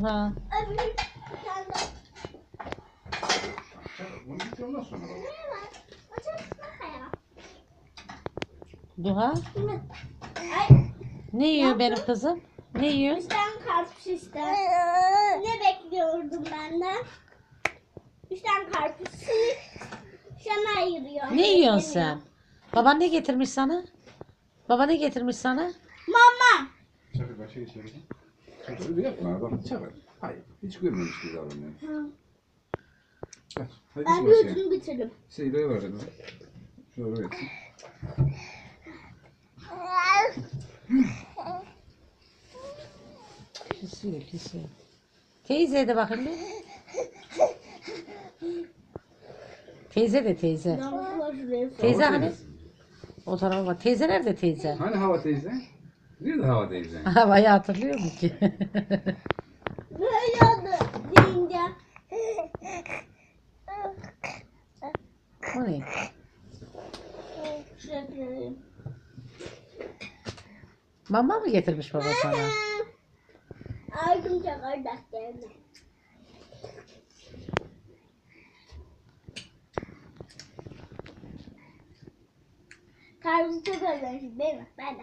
Açalım ya. Duha. Ne yiyor benim kızım? Ne yiyor? üçten karpuz işte. Ne bekliyordum benden? Üçten karpuz. Şana ayırıyor. Ne yiyorsun sen? Baban ne getirmiş sana? Baba ne getirmiş sana? Mama. Çakır başa geçelim. Öyle yapma. Bak çakır. Hayır. Hiç görmemiş gibi davranıyor. Ver. Hadi Ben bir başa. ucunu bitiririm. Seyireye ver dedim. Şöyle etsin. Kesiyor kesiyor. Teyze de bakın bir. Teyze de teyze. Var şuraya. Teyze hani? O tarafa bak. Teyze nerede teyze? Hani hava teyze? Nerede hava teyze? Havayı hatırlıyor mu ki? Böyle oldu deyince. o ne? Mama mı getirmiş baba sana? Çok özlemişim değil mi? Ben de.